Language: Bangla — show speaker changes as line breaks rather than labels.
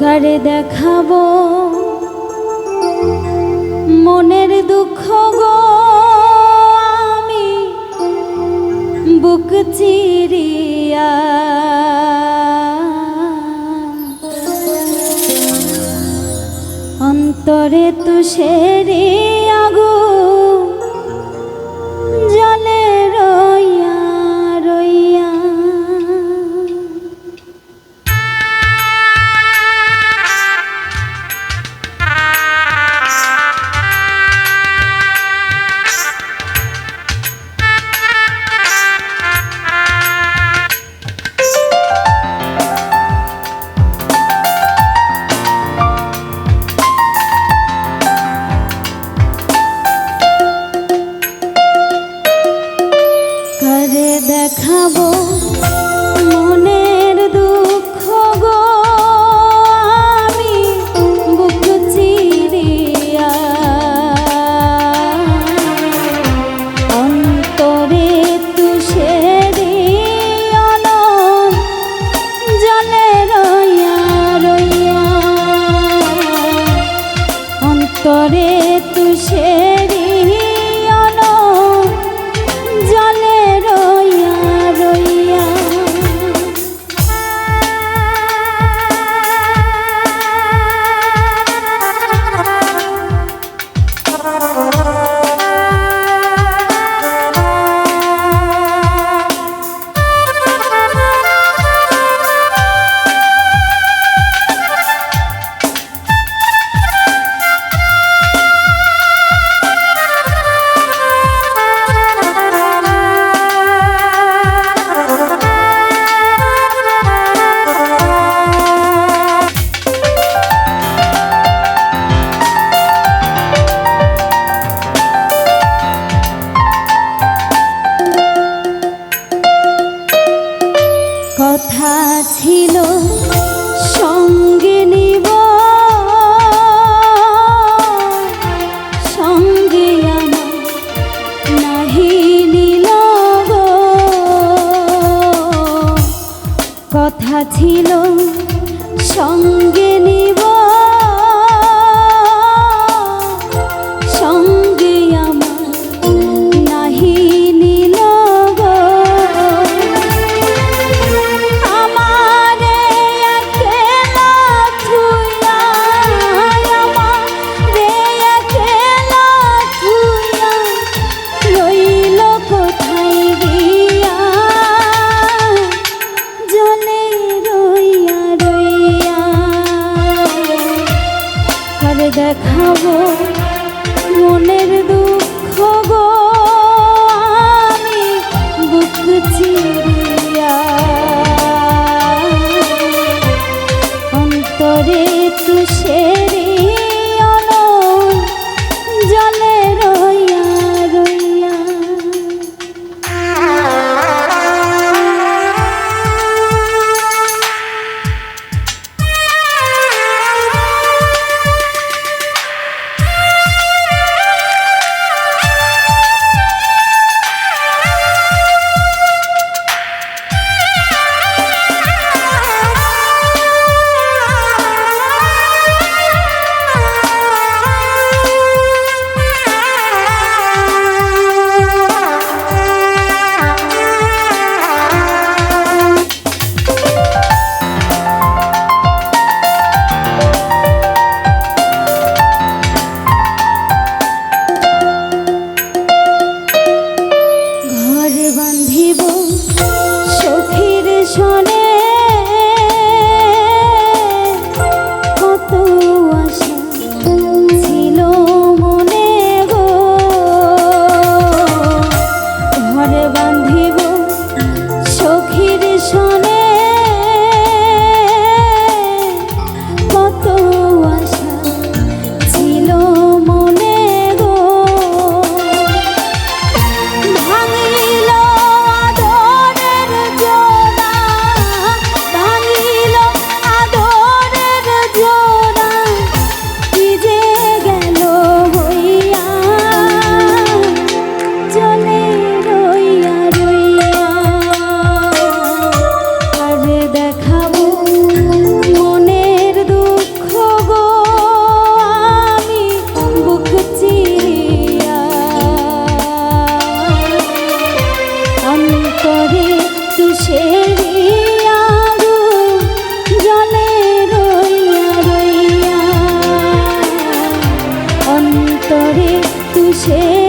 কারে দেখাবো। মনের দুঃখ গো আমি বুক চিরিয়া। অন্তরে তুষেরিয়া ছিল 心心。